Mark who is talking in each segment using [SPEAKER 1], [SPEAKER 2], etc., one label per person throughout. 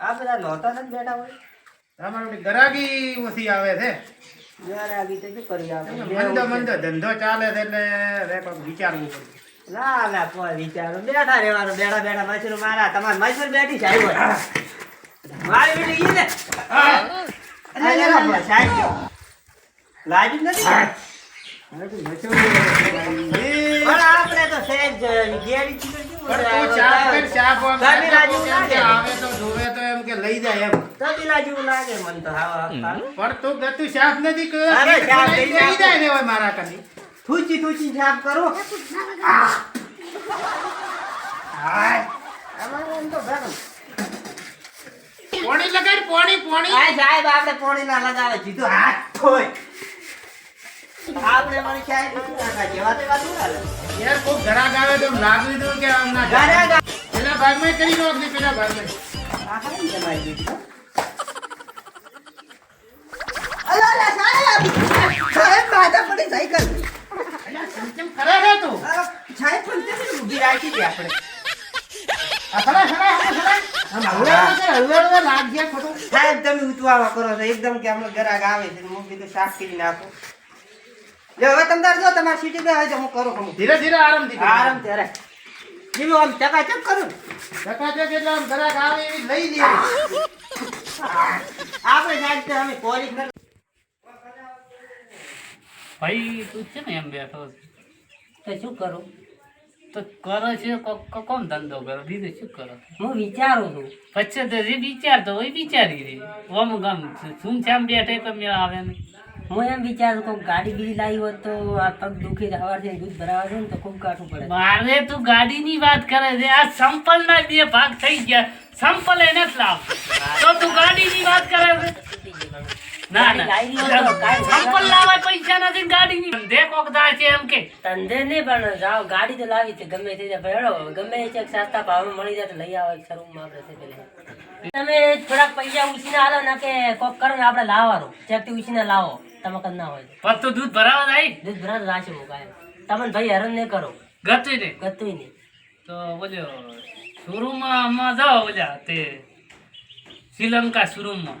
[SPEAKER 1] આ બધા નહોતા નથી બેઠા હોય?
[SPEAKER 2] તમારે ગરાગી ઓછી આવે છે.
[SPEAKER 1] ગરાગી તો શું કરી આવે
[SPEAKER 2] મંદો મંદો ધંધો ચાલે છે એટલે હવે કોઈ વિચારવું પડે.
[SPEAKER 1] ના ના કોઈ વિચારો બેઠા રહેવાનું બેઠા બેઠા મશરૂ મારા તમારે મશરૂ બેઠી સાહેબ હોય મારી બેટી ઈ ને. લાજુ નથી? આપણે તો સહેજ ગેડી
[SPEAKER 2] આવે તો જોવે તો એમ કે લઈ જાય એમ.
[SPEAKER 1] તબીલા જેવું લાગે મને તો. હા હા.
[SPEAKER 2] પણ તું ગતું સાફ નથી કર્યો.
[SPEAKER 1] અરે, સાફ
[SPEAKER 2] લઈ જાય ને મારા કની
[SPEAKER 1] થૂચી થૂચી સાફ કરો. હાય. અમારે એમ તો ભેગું.
[SPEAKER 2] પોણી લગાડ પોણી પોણી.
[SPEAKER 1] આ સાહેબ આપણે પોણી ના લગાવે. કીધું હાથ ખોય આપણે મને ચાય નથી નાખા જેવા તેવા શું હાલે?
[SPEAKER 2] યાર કોઈ ઘરાક આવે તો લાગવી દઉં કે આમ ના
[SPEAKER 1] ઘરે ગા-
[SPEAKER 2] પેલા ભાગમાં કરી દો અગ્નિ પેલા ભાગમાં.
[SPEAKER 1] આ ખરી ને તમારી અલા, સાહેબ! સાહેબ, માથા પડી સાયકલ.
[SPEAKER 2] ખરા તું?
[SPEAKER 1] સાહેબ પણ રાખી આપણે? સાહેબ તમે ઉતવાળા કરો છો એકદમ કે ગ્રાહક આવે છે હું કીધું સાફ કરી નાખો લે હવે તમે જો તમારી સીટી બે આવી હું કરું હું
[SPEAKER 2] ધીરે ધીરે આરામથી.
[SPEAKER 1] આરામ ત્યારે જેવું આમ ચકાચક કરું
[SPEAKER 2] ચકાચક એટલે આમ ઘરાક આવે એવી લઈ લે
[SPEAKER 1] આપણે સાહેબ અમે પોલીસ ને
[SPEAKER 3] ભાઈ તું છે ને એમ બેઠો
[SPEAKER 1] તો શું કરું
[SPEAKER 3] તો કરો છે કોમ ધંધો કરો બીજું શું કરો
[SPEAKER 1] હું વિચારું છું
[SPEAKER 3] પછી તો જે વિચારતો હોય વિચારી રહી ઓમ ગમ શું છે આમ બેઠે તો મેળ આવે ને
[SPEAKER 4] હું એમ વિચારું કે ગાડી બીજી લાવી હોત તો આ પગ દુખી સવારથી દૂધ ભરાવા છે ને તો ખૂબ કાઠું પડે.
[SPEAKER 3] મારે તું ગાડીની વાત કરે છે. આ સંપલ ના બે ભાગ થઈ ગયા. સંપલ એ નથી લાવ. તો તું ગાડીની વાત કરે છે? ના ના.
[SPEAKER 4] તો
[SPEAKER 3] સંપલ લાવવા પૈસા નથી ને ગાડીની. ધે કોક થાય છે એમ કે.
[SPEAKER 4] ધંધે નહીં પણ જાઓ ગાડી તો લાવી છે ગમે તે ભેળો ગમે ચેક સસ્તા ભાવમાં મળી જાય તો લઈ આવો એક આપણે પેલા. તમે થોડાક પૈસા ઉછીને આલો ના કે કોક કરો ને આપણે લાવવાનું. ચેકથી ઉછીને લાવો. તમે ના હોય.
[SPEAKER 3] પણ તો દૂધ ભરાવા જાય?
[SPEAKER 4] દૂધ ભરા રાશે મુકાય તમને ભાઈ હેરાન નહીં કરો.
[SPEAKER 3] ગતું નહીં?
[SPEAKER 4] ગતું નહીં.
[SPEAKER 3] તો બોલ્યો શોરૂમમાં આમાં જાઓ બોલ્યા તે શ્રીલંકા શોરૂમમાં.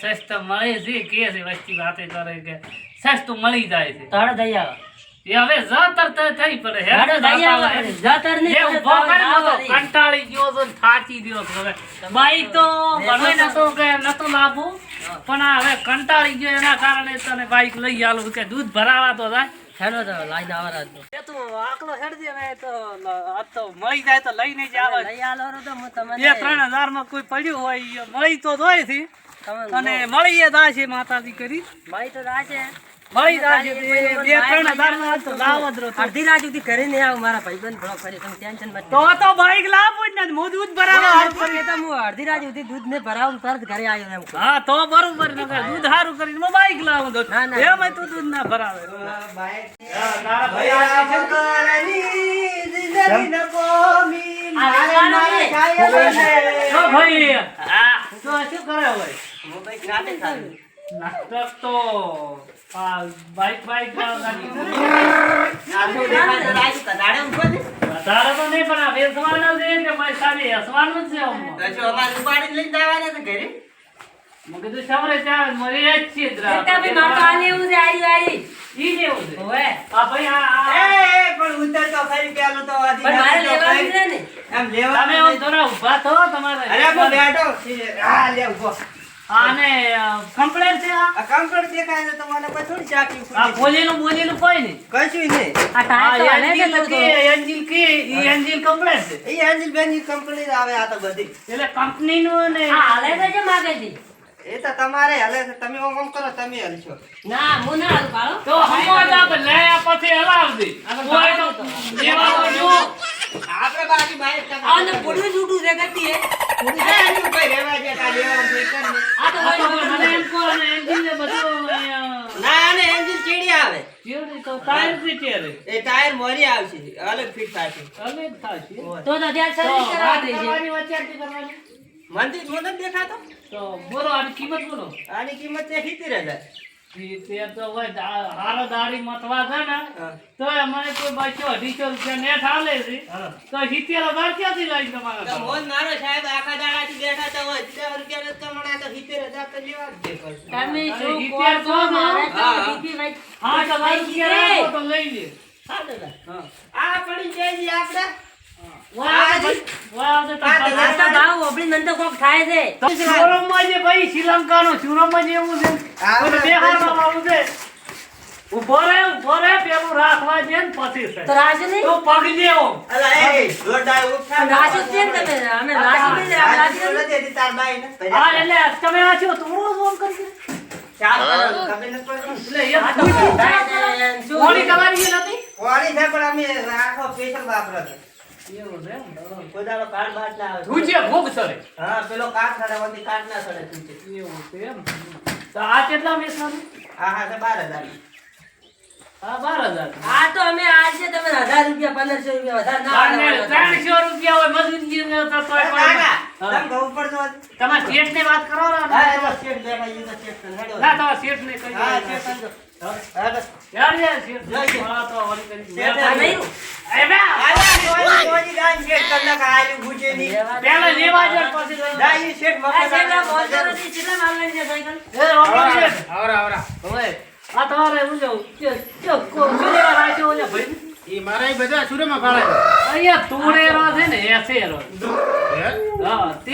[SPEAKER 3] સસ્તો મળે છે કે છે વસ્તી વાતે કરે કે સસ્તું મળી જાય છે.
[SPEAKER 4] તો હેડો દઈ આવો
[SPEAKER 3] એ હવે જતર થઈ પડે
[SPEAKER 4] જતર નહીં.
[SPEAKER 3] કંટાળી ગયો થાકી ગયો તો હવે. બાઈક તો ભણવાય નતો કે નતો લાવવું પણ આ હવે કંટાળી ગયો એના કારણે તને બાઈક લઈ આલું કે દૂધ ભરાવા તો જાય.
[SPEAKER 4] હેડો તો લાઈને આવો રાજનો
[SPEAKER 3] એ તું આકલો હેડજે હવે તો આ તો મળી જાય તો લઈને જ આવે
[SPEAKER 4] લઈ આલો તો હું તમને
[SPEAKER 3] બે ત્રણ હજારમાં કોઈ પડ્યું હોય મળી તો જોઈ થી. અને મળી જાય દાશે માતાજી કરી.
[SPEAKER 4] ભાઈ તો રાશે
[SPEAKER 3] મળી રાજુ બે ત્રણ હજારમાં તો લાવ જ
[SPEAKER 4] અડધી રાત સુધી ઘરે નહીં આવું મારા ભાઈબંધ ભણો ફરી તમે ટેન્શન મત
[SPEAKER 3] તો તો બાઈક લાવવું જ ને હું દૂધ ભરાવા હારું
[SPEAKER 4] કરી તો હું અડધી રાત દૂધ ને ભરાવું તરત ઘરે આવ્યો એમ
[SPEAKER 3] હા તો બરોબર નકર દૂધ સારું કરીને હું બાઈક લાવું તો.
[SPEAKER 4] ના, ના.
[SPEAKER 3] તું દૂધ ના ભરાવે. તારા ભાઈ
[SPEAKER 1] ભયા શંકરની જિંદગી ન કોમી, મારે મારે કાયમ
[SPEAKER 3] ઓ ભાઈ
[SPEAKER 1] હા
[SPEAKER 3] તો શું કરે હોય
[SPEAKER 1] હું ભાઈ નાટક કરું.
[SPEAKER 3] નાટક તો. બાઈક બાઈક
[SPEAKER 1] ઊભો.
[SPEAKER 3] વધારે તો નહીં પણ આ વેચવાનો છે કે પૈસા ને હસવાનું જ છે.
[SPEAKER 1] અમારે ઉપાડીને લઈને જવાના છે ઘરે?
[SPEAKER 3] મેં કીધું સવારે ત્યાં જ
[SPEAKER 4] મારે આ લેવું છે આઈ આઈ
[SPEAKER 3] ઈ લેવું છે.
[SPEAKER 4] ઓવે
[SPEAKER 3] આ ભાઈ આ-
[SPEAKER 1] એ,
[SPEAKER 3] આ-
[SPEAKER 1] પણ ઉતર તો ખરી પેલું તો અધી
[SPEAKER 4] પણ મારે લેવાનું છે ને.
[SPEAKER 1] એમ લેવાનું
[SPEAKER 3] તમે થોડા ઊભા થો તમારે
[SPEAKER 1] અરે બેઠો. હા લે ઊભો
[SPEAKER 3] આને કમ્પ્લેટ છે આ?
[SPEAKER 1] આ દેખાય છે તો મને કોઈ થોડી ચાકી
[SPEAKER 3] આ બોલેલું બોલેલું કોઈ નહીં.
[SPEAKER 1] કશું નહીં.
[SPEAKER 4] આ ટાયર તો
[SPEAKER 3] આ
[SPEAKER 4] હલે છે
[SPEAKER 3] એન્જિન
[SPEAKER 4] થોડું
[SPEAKER 3] કે. એન્જિન કે ઈ એન્જિન કમ્પ્લેટ છે.
[SPEAKER 1] એ એન્જિન બેન્જિન કંપની આવે આ તો બધી.
[SPEAKER 3] એટલે કંપનીનું ને
[SPEAKER 4] આ હાલે છે જે માગે છે?
[SPEAKER 1] એ તો તમારે હલે છે. તમે ઓમ ઓમ કરો તમે હલશો.
[SPEAKER 4] ના હું ના હાલું કાળો.
[SPEAKER 3] તો હમણાં જ આપણે લયા પછી હલાવજે. કોઈ તો દેવા જો.
[SPEAKER 1] આપણે બાકી બાઈક
[SPEAKER 4] અને પડ્યું છૂટું છે ગતિ
[SPEAKER 1] મંદિર દેખાતો?
[SPEAKER 3] બોલો આની કિંમત બોલો
[SPEAKER 1] આની કિંમત છે સિત્તેર હજાર.
[SPEAKER 3] ઈ તે તો હારો દાડી મથવા છે ને તો મને કોઈ બસો અઢીસો રૂપિયા નેટ હાલે છે. તો સિત્તેર હજાર ક્યાંથી લઈ તમારા
[SPEAKER 1] મોહન મારો સાહેબ આખા દાડાથી બેઠા તો હોય દસ રૂપિયા નથી કમાણા તો સિત્તેર હજાર તો લેવા જ
[SPEAKER 4] તમે છો?
[SPEAKER 1] હા.
[SPEAKER 3] રૂપિયા તો લઈ લે.
[SPEAKER 1] આ પડી છે આપણે
[SPEAKER 3] તો ભાઈ.
[SPEAKER 4] તો તો
[SPEAKER 3] તો ભાઈ ઊભો રહે ઊભો રહે પેલું રાખવા છે ને પછી છે.
[SPEAKER 4] તો રાશિ નહીં?
[SPEAKER 3] તો પગ જેવો
[SPEAKER 1] અલા, એ, જોરદાર ઉઠા.
[SPEAKER 4] રાશિ છે ને તમે અમે રાશિ નહીં લે, આપણે રાશિ નહીં.
[SPEAKER 1] નથી હતી
[SPEAKER 3] હા એટલે તમે આ છો થોડું ફોન કરી
[SPEAKER 1] ચાલ કરો, ખબર નથી
[SPEAKER 3] એટલે એ
[SPEAKER 4] તો ને?
[SPEAKER 3] કોની તમારી નથી?
[SPEAKER 1] વાળી છે પણ અમે આખો special વાપરો દાડો કાર્ડ બાદ ના આવે.
[SPEAKER 3] ભોગ
[SPEAKER 1] હા, પેલો સડે, ના સડે, તું છે.
[SPEAKER 3] એવું છે એમ તો આ કેટલા વેચવાનું
[SPEAKER 1] હા, હા, તો બાર હજારની.
[SPEAKER 3] આ
[SPEAKER 4] આ તો અમે આજે તમે હજાર રૂપિયા પંદરસો રૂપિયા વધારે ના
[SPEAKER 3] અને
[SPEAKER 4] આલો.
[SPEAKER 3] ત્રણસો રૂપિયા હોય મજૂરી ને તો તોય
[SPEAKER 1] કાકા,
[SPEAKER 3] હા.
[SPEAKER 1] ઘઉં પર જો.
[SPEAKER 3] તમારા શેઠ ને વાત કરો ને
[SPEAKER 1] હા, શેઠ બેઠા, ઈ તો શેઠ ને હેડો.
[SPEAKER 3] ના તમારા શેઠ ને કહી
[SPEAKER 1] હા, શેઠ સમજો. હા, તો.
[SPEAKER 3] યાર યાર શેઠ
[SPEAKER 1] લઈ
[SPEAKER 3] હા, તો વળી કરી.
[SPEAKER 1] શેઠ
[SPEAKER 4] નહીં?
[SPEAKER 3] એ બે, તમારે?
[SPEAKER 2] એ મારા બધા સુરેમાં
[SPEAKER 3] અહીંયા તુરેરો છે ને એસેરો. હા, તે,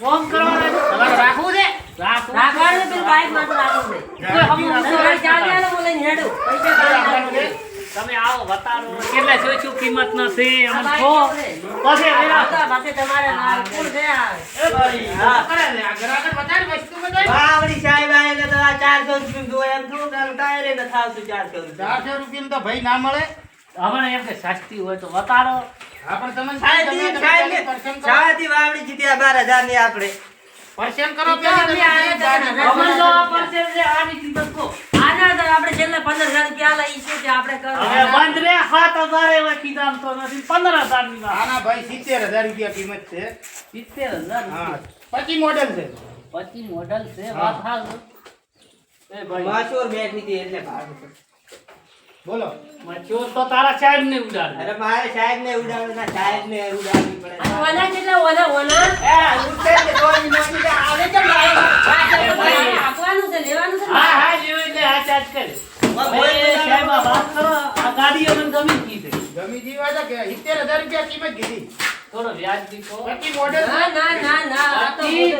[SPEAKER 3] ફોન કરવાનો
[SPEAKER 2] તમારે રાખવું છે?
[SPEAKER 4] રાખવાનું પેલું બાઈકમાં રાખવું છે.
[SPEAKER 3] કોઈ હમું
[SPEAKER 4] ચાલી હેડું. પૈસા.
[SPEAKER 3] તમે આવો બતાડો કેટલા શું શું કિંમત નથી અમને કહો. પછી
[SPEAKER 4] આ
[SPEAKER 3] વેરા.
[SPEAKER 4] પાસે તમારે માલ કોણ છે આ?
[SPEAKER 1] હા.
[SPEAKER 2] કરે ને આ ગ્રાહક બતાડ વસ્તુ બતાડ
[SPEAKER 1] વાવડી સાહેબ આયા તો આ 400 રૂપિયા દો એમ થોડું તારું ટાયરે ન થાવ 400 રૂપિયા.
[SPEAKER 2] ચારસો રૂપિયા તો ભાઈ ના મળે
[SPEAKER 3] હમણે એમ કે સસ્તી હોય તો બતાડો
[SPEAKER 2] હા પણ તમને
[SPEAKER 1] સાહેબ વાવડી જીત્યા 12,000 ની આપણે.
[SPEAKER 2] પરસેન્ટ કરો
[SPEAKER 4] ઈ
[SPEAKER 3] તમે આ પરસેલ છે, આની કિંમત કહો.
[SPEAKER 4] આપણે છેલ્લે પંદર હજાર રૂપિયા આલે, છે આપણે કરો.
[SPEAKER 3] હવે બંધ રે સાત હજાર એવા કીધા તો નથી. પંદર હજારની
[SPEAKER 2] આના ભાઈ સિત્તેર હજાર રૂપિયા કિંમત છે.
[SPEAKER 3] સિત્તેર હજાર
[SPEAKER 2] હા. પછી મોડેલ છે.
[SPEAKER 3] પછી મોડલ છે વાત હાલ. એ ભાઈ.
[SPEAKER 1] માસોર બેઠી હતી એટલે ભાગ છે.
[SPEAKER 2] બોલો.
[SPEAKER 3] ચોર તો તારા સાહેબ ને ઉડાડ
[SPEAKER 1] અરે મારે સાહેબને ઉડાડવાના, સાહેબને ઉડાડવી પડે.
[SPEAKER 4] ઓના કેટલા ઓના ઓના
[SPEAKER 1] એ, ઉઠે ને તો દે, આવે
[SPEAKER 4] તો ભાઈ, આ તો
[SPEAKER 3] ભાઈ.
[SPEAKER 4] તમારે આપવાનું છે લેવાનું છે
[SPEAKER 3] હા હા લેવું એટલે આ ચાર્જ કરે. સાહેબ આ વાત કરો આ ગાડી અમને ગમી ગઈ છે.
[SPEAKER 2] ગમી ગઈ વાત કે સિત્તેર હજાર રૂપિયા કિંમત કીધી.
[SPEAKER 3] થોડો વ્યાજ દીકો
[SPEAKER 2] બાકી મોડેલ
[SPEAKER 4] ના ના ના ના આ તો
[SPEAKER 3] બાકી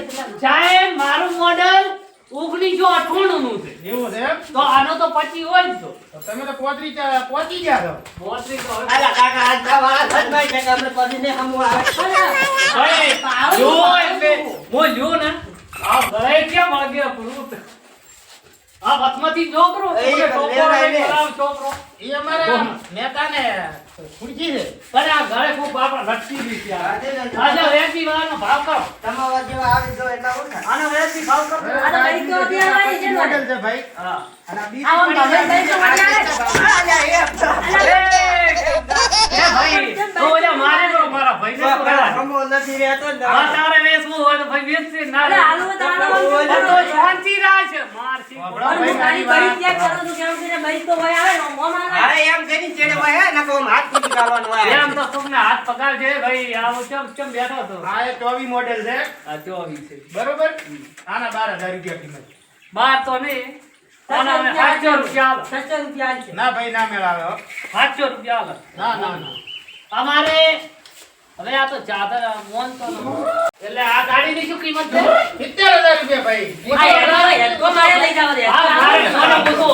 [SPEAKER 3] સાહેબ મારું મોડલ ઓગણીસો અઠાણું નું છે
[SPEAKER 2] એવું છે
[SPEAKER 3] તો આનો તો પછી હોય જ તો.
[SPEAKER 2] તો તમે તો પોતરી પહોંચી ગયા છો.
[SPEAKER 3] મોટરી તો
[SPEAKER 1] અલા, કાકા, આજના વાળા સજમાઈ છે કે આપણે પતિને હમું આવે.
[SPEAKER 3] ભાઈ, જો એટલે હું લ્યો ને. આ ઘરે કેમ વાગે ફ્રૂટ. આ વચમાંથી છોકરો
[SPEAKER 1] એ લેવડાય લે.
[SPEAKER 3] છોકરો,
[SPEAKER 2] એ અમારા છે.
[SPEAKER 3] આ લટકી ગઈ છે
[SPEAKER 1] આજે
[SPEAKER 3] વેચી વાળાનો ભાવ કરો
[SPEAKER 1] તમારા જેવા આવી જો એટલા ઓછા.
[SPEAKER 3] આનો વેચી ભાવ કરો
[SPEAKER 4] આ તો ભાઈ તો અત્યારે આવી છે ને.
[SPEAKER 2] છે ભાઈ.
[SPEAKER 3] હા.
[SPEAKER 1] અને બીજી
[SPEAKER 4] આવો તમે ભાઈ તો
[SPEAKER 1] જાય.
[SPEAKER 4] મજા આવે.
[SPEAKER 1] આ જા, એ.
[SPEAKER 3] એ ભાઈ. તો ઓલા મારે તો મારા ભાઈને તો રહેવા
[SPEAKER 1] નથી રહેતો ને
[SPEAKER 3] હા, તારે વેચવું હોય તો ભાઈ વેચશે ના
[SPEAKER 4] અરે હાલો તો હાલો
[SPEAKER 3] તો શાંતિ રાખ
[SPEAKER 4] હું ખાલી બળી ચેક કરું છું કેમ છે ને? તો હોય આવે ને મોં
[SPEAKER 1] અરે એમ જેની ચેડે હોય આમ હાથ કૂદી હોય.
[SPEAKER 3] એમ તો તમને હાથ પગાર ભાઈ આવો ચમ ચમ બેઠો તો
[SPEAKER 2] આ એ ચોવી મોડેલ છે.
[SPEAKER 3] આ ચોવીસ છે.
[SPEAKER 2] બરોબર? આના બાર રૂપિયા કિંમત.
[SPEAKER 3] બાર તો નહીં. સાતસો રૂપિયા. આલો.
[SPEAKER 4] રૂપિયા
[SPEAKER 2] ના ભાઈ ના મેળાવે
[SPEAKER 3] સાતસો રૂપિયા
[SPEAKER 2] ના ના ના.
[SPEAKER 3] અમારે હવે આ તો ચાદર મોન તો એટલે આ ગાડીની શું કિંમત છે?
[SPEAKER 2] સિત્તેર હજાર રૂપિયા ભાઈ.
[SPEAKER 4] આ મારે લઈ જવા દે.
[SPEAKER 3] મારે મને પૂછો.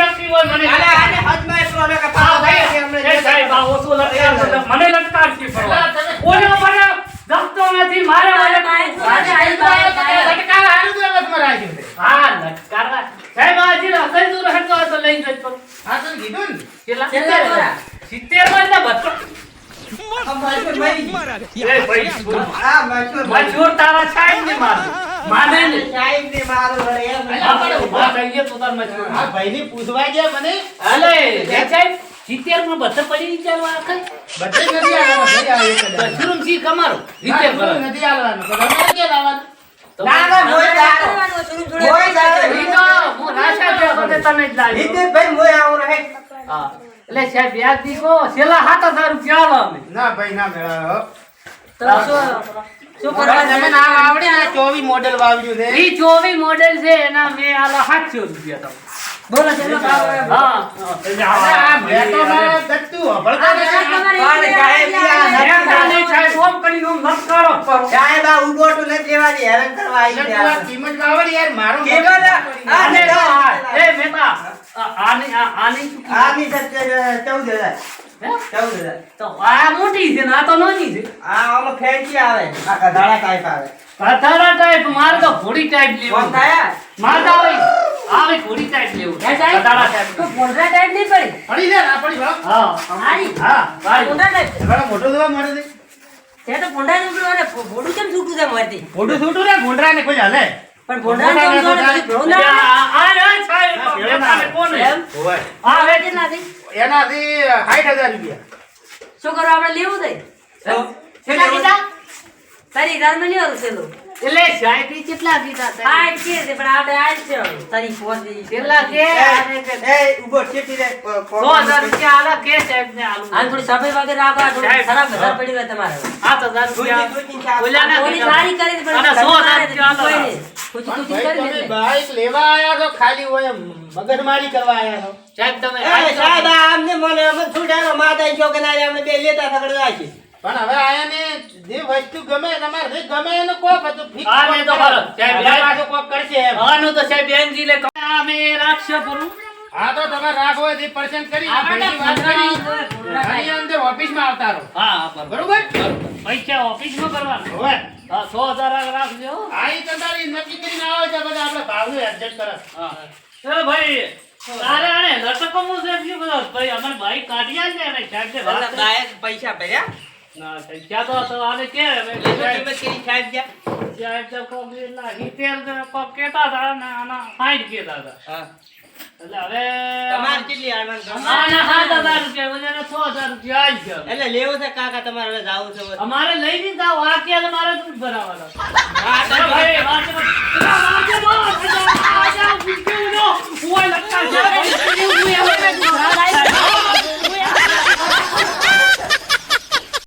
[SPEAKER 3] નક્કી
[SPEAKER 1] અરે, આને એટલો ને કે
[SPEAKER 3] હા,
[SPEAKER 1] પાવ
[SPEAKER 3] ભાઈ,
[SPEAKER 1] ભાઈ હમણાં
[SPEAKER 3] એ સાહેબ, આ ઓછું લટકાવશો મને લટકાવશી ફરવા.
[SPEAKER 2] એટલે
[SPEAKER 3] મને ગમતો નથી, મારે
[SPEAKER 4] બાઈક
[SPEAKER 3] બાઈક.
[SPEAKER 4] આઈ બાઈક આયા.
[SPEAKER 2] હારું તો એવતમાં રાખ્યું છે.
[SPEAKER 3] હા, લટકાવવા. સાહેબ, આ જે દૂર હટતો તો લઈ જજો
[SPEAKER 2] હા તો કીધું ને
[SPEAKER 3] કેટલા?
[SPEAKER 1] મરી
[SPEAKER 3] છોડ.
[SPEAKER 1] આ મજૂર મરી ગઈ.
[SPEAKER 3] મજૂર તારા સાહેબ ને મારું. માને ને.
[SPEAKER 1] સાહેબને મારું વળે એમ.
[SPEAKER 3] આ પડે ઊભા થઈએ તો તાર મજૂર.
[SPEAKER 2] આ ભાઈને પૂછવા ગયા મને
[SPEAKER 3] અલે, લે સાહેબ, બધા પડી આખા.
[SPEAKER 2] બધે નથી આવવાનું
[SPEAKER 3] કમારો?
[SPEAKER 2] ના,
[SPEAKER 3] સિત્તેર
[SPEAKER 2] નથી આવવાનું તો તમારે ક્યાં લાવવાનું
[SPEAKER 1] ના, ના, મોય દાડો.
[SPEAKER 4] કરવાનું, શરૂ જોડે
[SPEAKER 1] મોય દાડો.
[SPEAKER 3] ઈ હું રાશા છે, બધે તમે જ લાવ્યો.
[SPEAKER 1] હિતેશભાઈ, મોય આવું રહે.
[SPEAKER 3] હા. એટલે સાહેબ વ્યાજ દીકો છેલ્લા સાત હજાર રૂપિયા આલો
[SPEAKER 2] ના ભાઈ ના મેળાવે
[SPEAKER 4] તો શું કરવા
[SPEAKER 2] તમે નામ આવડે આ 24 મોડેલ વાવજો છે
[SPEAKER 3] ઈ 24 મોડેલ છે એના મે આલા 700 રૂપિયા તો
[SPEAKER 4] બોલો ચલો
[SPEAKER 3] હા
[SPEAKER 2] આ મે તો મારા દત્તુ
[SPEAKER 4] હબળતા
[SPEAKER 1] પણ સાહેબ આ
[SPEAKER 3] નકાને સાહેબ ઓમ કરી નો નમસ્કારો કરો
[SPEAKER 1] સાહેબ આ ઉડોટુ લે દેવાની હેરાન કરવા આવી છે
[SPEAKER 2] કિંમત લાવડ યાર મારો
[SPEAKER 1] કિંમત આ ને
[SPEAKER 3] એ મેતા આની આની
[SPEAKER 1] આની 14000
[SPEAKER 3] તો આ મોટી છે ને આ તો નાની છે.
[SPEAKER 1] આ આમાં ફેન્સી આવે. આ કધાડા ટાઈપ આવે.
[SPEAKER 3] પથારા ટાઈપ મારે તો ઘોડી ટાઈપ લેવું
[SPEAKER 1] થાય?
[SPEAKER 3] મારે તો આવે. આવે ઘોડી ટાઈપ લેવું
[SPEAKER 4] હે સાહેબ?
[SPEAKER 3] પથારા ટાઈપ
[SPEAKER 4] તો ફોંડરા ટાઈપ નહીં પડી.
[SPEAKER 2] પડી છે ને પડી
[SPEAKER 3] હા.
[SPEAKER 4] આની
[SPEAKER 2] હા
[SPEAKER 3] ભાઈ.
[SPEAKER 4] ફોંડરા ટાઈપ.
[SPEAKER 2] મોટો મળે છે.
[SPEAKER 4] તે તો ફોંડા જેવું અને ફો- કેમ છૂટું છે મારથી?
[SPEAKER 2] મોટું છૂટું ને ગુંડરા ને કોઈ હાલે.
[SPEAKER 4] પણ જોડે પછી ભેળું
[SPEAKER 3] આ
[SPEAKER 2] રે.
[SPEAKER 3] પથારે કોણ
[SPEAKER 4] એમ?
[SPEAKER 3] છે?
[SPEAKER 4] આ હવે કેટલાથી?
[SPEAKER 2] એનાથી સાઠ હજાર રૂપિયા
[SPEAKER 4] શું કરો આપણે લેવું દે
[SPEAKER 1] તો
[SPEAKER 4] કેટલા કીધા તારી ઘરમાં લેવાનું છે લો.
[SPEAKER 3] એટલે સાહેબ કેટલા કીધા
[SPEAKER 4] આ
[SPEAKER 3] તારે?
[SPEAKER 4] એક છે પણ આપણે આ છે તારી ફોનની.
[SPEAKER 3] કેટલા કે?
[SPEAKER 1] એ ઊભો ચેટી રે
[SPEAKER 3] સો રૂપિયા આલા કે સાહેબ ને આલું?
[SPEAKER 4] આને થોડી સફાઈ વગેરે રાખો આ થોડી ખરાબ
[SPEAKER 3] હા.
[SPEAKER 4] પડી ગઈ તમારે.
[SPEAKER 3] સાત હજાર રૂપિયા.
[SPEAKER 1] દૂધી દૂધી
[SPEAKER 4] થોડી સારી કરી પણ
[SPEAKER 3] અને સો હજાર
[SPEAKER 4] ઘરમાં
[SPEAKER 3] રૂપિયા આલો.
[SPEAKER 4] નહીં. ખુશી
[SPEAKER 2] પણ
[SPEAKER 4] ખુશી
[SPEAKER 2] ભાઈ
[SPEAKER 4] કરી
[SPEAKER 2] તમે બાઈક લેવા આયા છો ખાલી હોય મગજમારી કરવા આયા છો?
[SPEAKER 3] સાહેબ તમે
[SPEAKER 1] સાહેબ આમને મને અમે છોડાનો માતા છોકરા અમને બે લેતા થકડવા છે.
[SPEAKER 2] પણ હવે આયાને જે વસ્તુ ગમે તમારે જે ગમે એનો કોક હતો ફિક્સ
[SPEAKER 3] આ મે તો બરાબર. સાહેબ,
[SPEAKER 2] પાછું કોક કરશે
[SPEAKER 3] આનું તો સાહેબ એનજી લે અમે રાખશે પૂરું
[SPEAKER 2] હા તો તમે રાખો હોય એ percent કરી
[SPEAKER 4] આપણે
[SPEAKER 2] વાત કરી આની અંદર ઓફિસમાં આવતા રહો.
[SPEAKER 3] હા બરોબર. પૈસા ઓફિસમાં કરવાના.
[SPEAKER 2] હવે.
[SPEAKER 3] હા સો હજાર રાખજો
[SPEAKER 2] આઈ તમારી નક્કી કરીને આવે છે બધા આપણે ભાવનું એડજસ્ટ કરે.
[SPEAKER 3] હા. એ ભાઈ તારે આને લટકવું છે બધો ભાઈ અમારે ભાઈ કાઢ્યા છે સાહેબ
[SPEAKER 1] પૈસા ભર્યા?
[SPEAKER 3] એટલે હવે અમારે છે
[SPEAKER 1] કાકા તમારે હવે છે?
[SPEAKER 3] અમારે લઈ નહીં જાવ આ કે મારે દૂધ ભરાવાનો.
[SPEAKER 1] હા